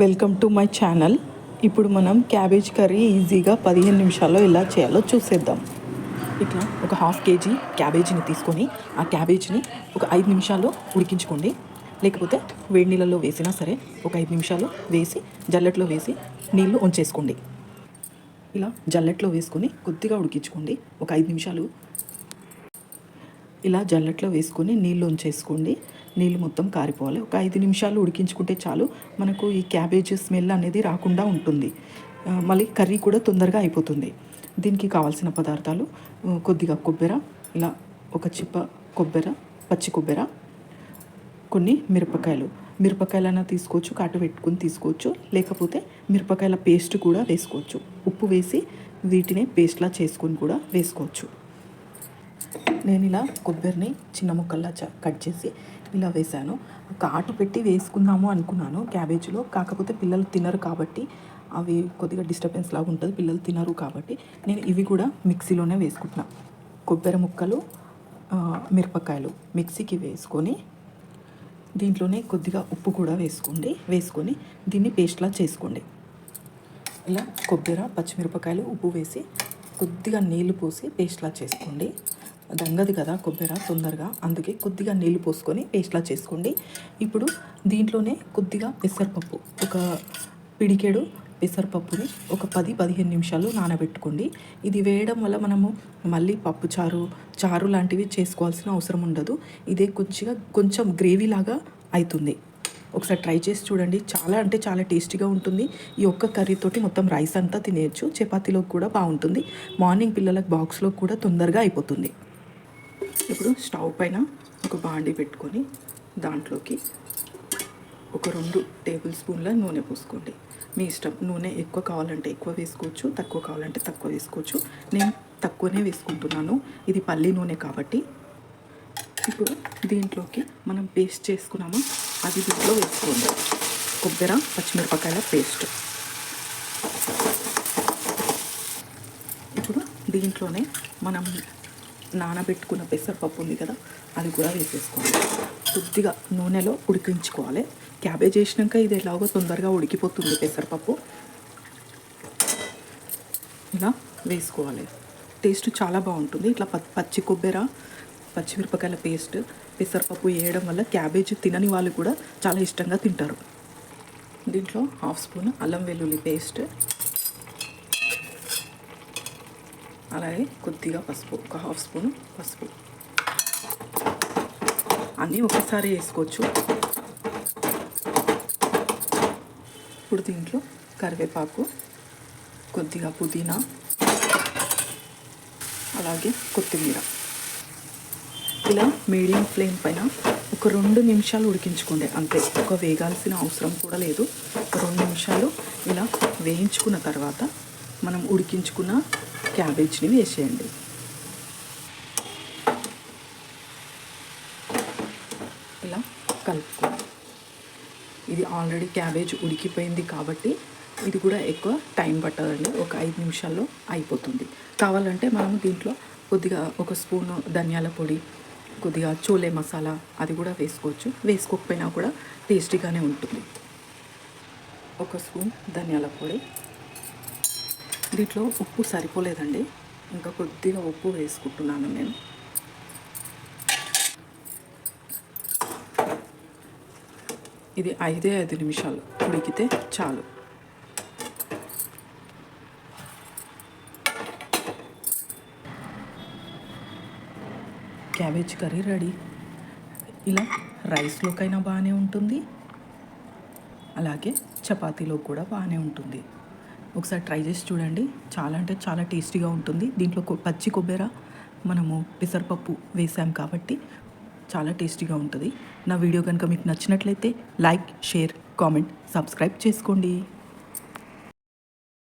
Welcome to my channel. ఇప్పుడు మనం cabbage curry ఈజీగా పదిహేను నిమిషాల్లో ఎలా చేయాలో చూసేద్దాం. ఇట్లా ఒక హాఫ్ కేజీ క్యాబేజీని తీసుకొని ఆ క్యాబేజీని ఒక ఐదు నిమిషాల్లో ఉడికించుకోండి. లేకపోతే వేడి నీళ్ళలో వేసినా సరే ఒక ఐదు నిమిషాలు వేసి జల్లెట్లో వేసి నీళ్ళు ఉంచేసుకోండి. ఇలా జల్లెట్లో వేసుకొని కొద్దిగా ఉడికించుకోండి. ఒక ఐదు నిమిషాలు ఇలా జల్లెట్లో వేసుకొని నీళ్ళు ఉంచేసుకోండి. నీళ్ళు మొత్తం కారిపోవాలి. ఒక ఐదు నిమిషాలు ఉడికించుకుంటే చాలు. మనకు ఈ క్యాబేజ్ స్మెల్ అనేది రాకుండా ఉంటుంది. మళ్ళీ కర్రీ కూడా తొందరగా అయిపోతుంది. దీనికి కావాల్సిన పదార్థాలు కొద్దిగా కొబ్బెర ఇలా ఒక చిప్ప కొబ్బెర పచ్చి కొబ్బెర కొన్ని మిరపకాయలు. మిరపకాయలైనా తీసుకోవచ్చు కాటు పెట్టుకుని తీసుకోవచ్చు. లేకపోతే మిరపకాయల పేస్ట్ కూడా వేసుకోవచ్చు. ఉప్పు వేసి వీటిని పేస్ట్లా చేసుకొని కూడా వేసుకోవచ్చు. నేను ఇలా కొబ్బరిని చిన్న ముక్కల్లా కట్ చేసి ఇలా వేశాను. కాటు పెట్టి వేసుకుందాము అనుకున్నాను. క్యాబేజీలో కాకపోతే పిల్లలు తినరు కాబట్టి అవి కొద్దిగా డిస్టర్బెన్స్ లాగా ఉంటుంది పిల్లలు తినరు కాబట్టి నేను ఇవి కూడా మిక్సీలోనే వేసుకుంటున్నా. కొబ్బరి ముక్కలు మిరపకాయలు మిక్సీకి వేసుకొని దీంట్లోనే కొద్దిగా ఉప్పు కూడా వేసుకోండి. వేసుకొని దీన్ని పేస్ట్లా చేసుకోండి. ఇలా కొబ్బరి పచ్చిమిరపకాయలు ఉప్పు వేసి కొద్దిగా నీళ్ళు పోసి పేస్ట్లా చేసుకోండి. దంగది కదా కొబ్బరి తొందరగా. అందుకే కొద్దిగా నీళ్ళు పోసుకొని పేస్ట్లా చేసుకోండి. ఇప్పుడు దీంట్లోనే కొద్దిగా పెసరపప్పు ఒక పిడికెడు పెసరపప్పుని ఒక పది పదిహేను నిమిషాలు నానబెట్టుకోండి. ఇది వేయడం వల్ల మనము మళ్ళీ పప్పు చారు చారు లాంటివి చేసుకోవాల్సిన అవసరం ఉండదు. ఇదే కొంచెంగా కొంచెం గ్రేవీ లాగా అవుతుంది ఒకసారి ట్రై చేసి చూడండి. చాలా అంటే చాలా టేస్టీగా ఉంటుంది. ఈ ఒక్క కర్రీతోటి మొత్తం రైస్ అంతా తినేయచ్చు. చపాతీలోకి కూడా బాగుంటుంది. మార్నింగ్ పిల్లలకు బాక్స్లో కూడా తొందరగా అయిపోతుంది. ఇప్పుడు స్టవ్ పైన ఒక బాండి పెట్టుకొని దాంట్లోకి ఒక రెండు టేబుల్ స్పూన్ల నూనె పోసుకోండి. మీ ఇష్టం నూనె ఎక్కువ కావాలంటే ఎక్కువ వేసుకోవచ్చు తక్కువ కావాలంటే తక్కువ వేసుకోవచ్చు. నేను తక్కువనే వేసుకుంటున్నాను. ఇది పల్లి నూనె కాబట్టి. ఇప్పుడు దీంట్లోకి మనం పేస్ట్ చేసుకున్నామా. అది దీంట్లో వేసుకోండి. కొబ్బరి పచ్చిమిరపకాయల పేస్ట్. ఇప్పుడు దీంట్లోనే మనం నానబెట్టుకున్న పెసరపప్పు ఉంది కదా అది కూడా వేసేసుకోవాలి. కొద్దిగా నూనెలో ఉడికించుకోవాలి. క్యాబేజ్ వేసినాక ఇది ఎలాగో తొందరగా ఉడికిపోతుంది పెసరపప్పు. ఇలా వేసుకోవాలి. టేస్ట్ చాలా బాగుంటుంది. ఇట్లా పచ్చి కొబ్బరి పచ్చిమిరపకాయల పేస్ట్ పెసరపప్పు వేయడం వల్ల క్యాబేజ్ తినని వాళ్ళు కూడా చాలా ఇష్టంగా తింటారు. దీంట్లో హాఫ్ స్పూన్ అల్లం వెల్లుల్లి పేస్ట్ అలాగే కొద్దిగా పసుపు ఒక హాఫ్ స్పూన్ పసుపు. అన్నీ ఒకసారి వేసుకోవచ్చు. ఇప్పుడు దీంట్లో కరివేపాకు కొద్దిగా పుదీనా అలాగే కొత్తిమీర. ఇలా మీడియం ఫ్లేమ్ పైన ఒక రెండు నిమిషాలు ఉడికించుకోండి అంతే. ఒక వేగాల్సిన అవసరం కూడా లేదు. ఒక రెండు నిమిషాలు ఇలా వేయించుకున్న తర్వాత మనం ఉడికించుకున్న క్యాబేజ్ని వేసేయండి. ఇలా కలుపుకోండి. ఇది ఆల్రెడీ క్యాబేజ్ ఉడికిపోయింది కాబట్టి ఇది కూడా ఎక్కువ టైం పట్టదండి. ఒక ఐదు నిమిషాల్లో అయిపోతుంది. కావాలంటే మనం దీంట్లో కొద్దిగా ఒక స్పూను ధనియాల పొడి కొద్దిగా చోలే మసాలా అది కూడా వేసుకోవచ్చు. వేసుకోకపోయినా కూడా టేస్టీగానే ఉంటుంది. ఒక స్పూన్ ధనియాల పొడి దీంట్లో ఉప్పు సరిపోలేదండి. ఇంకా కొద్దిగా ఉప్పు వేసుకుంటున్నాను నేను. ఇది ఐదే ఐదు నిమిషాలు ఉడికితే చాలు. Cabbage curry ready. ఇలా రైస్లోకైనా బాగానే ఉంటుంది. అలాగే చపాతీలో కూడా బాగానే ఉంటుంది. ఒకసారి ట్రై చేసి చూడండి. చాలా అంటే చాలా టేస్టీగా ఉంటుంది. దీంట్లో కొ- పచ్చి కొబ్బరి మనము పెసరపప్పు వేసాం కాబట్టి చాలా టేస్టీగా ఉంటుంది. నా వీడియో కనుక మీకు నచ్చినట్లయితే లైక్ షేర్ కామెంట్ సబ్స్క్రైబ్ చేసుకోండి.